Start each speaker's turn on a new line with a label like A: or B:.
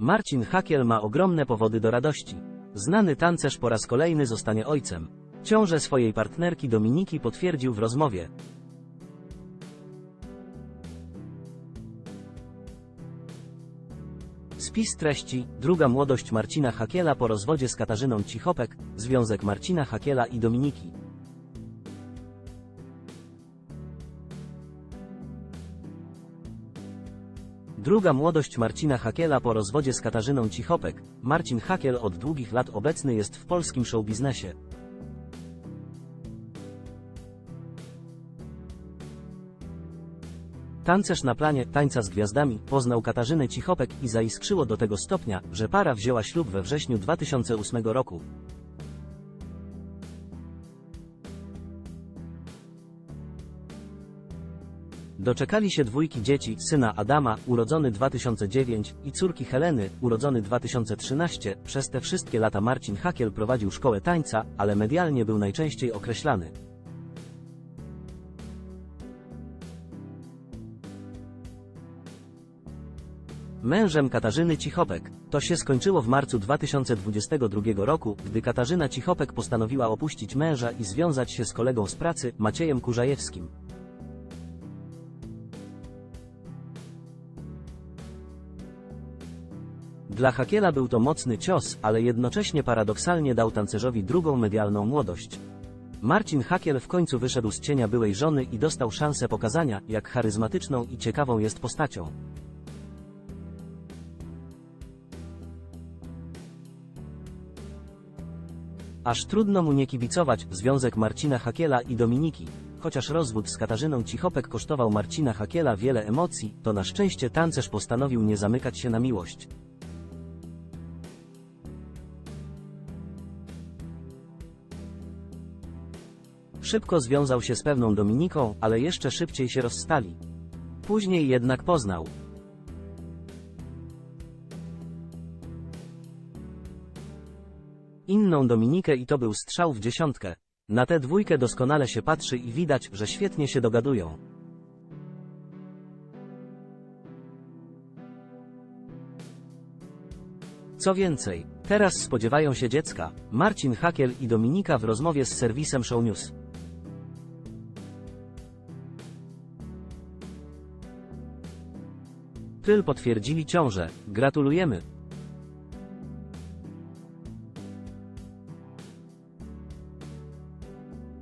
A: Marcin Hakiel ma ogromne powody do radości. Znany tancerz po raz kolejny zostanie ojcem. Ciążę swojej partnerki Dominiki potwierdził w rozmowie. Spis treści, druga młodość Marcina Hakiela po rozwodzie z Katarzyną Cichopek, związek Marcina Hakiela i Dominiki. Druga młodość Marcina Hakiela po rozwodzie z Katarzyną Cichopek. Marcin Hakiel od długich lat obecny jest w polskim showbiznesie. Tancerz na planie Tańca z Gwiazdami poznał Katarzynę Cichopek i zaiskrzyło do tego stopnia, że para wzięła ślub we wrześniu 2008 roku. Doczekali się dwójki dzieci, syna Adama, urodzony 2009, i córki Heleny, urodzony 2013. Przez te wszystkie lata Marcin Hakiel prowadził szkołę tańca, ale medialnie był najczęściej określany. Mężem Katarzyny Cichopek. To się skończyło w marcu 2022 roku, gdy Katarzyna Cichopek postanowiła opuścić męża i związać się z kolegą z pracy, Maciejem Kurzajewskim. Dla Hakiela był to mocny cios, ale jednocześnie paradoksalnie dał tancerzowi drugą medialną młodość. Marcin Hakiel w końcu wyszedł z cienia byłej żony i dostał szansę pokazania, jak charyzmatyczną i ciekawą jest postacią. Aż trudno mu nie kibicować związek Marcina Hakiela i Dominiki. Chociaż rozwód z Katarzyną Cichopek kosztował Marcina Hakiela wiele emocji, to na szczęście tancerz postanowił nie zamykać się na miłość. Szybko związał się z pewną Dominiką, ale jeszcze szybciej się rozstali. Później jednak poznał. Inną Dominikę i to był strzał w dziesiątkę. Na tę dwójkę doskonale się patrzy i widać, że świetnie się dogadują. Co więcej, teraz spodziewają się dziecka. Marcin Hakiel i Dominika w rozmowie z serwisem Show News. Tyl potwierdzili ciążę. Gratulujemy.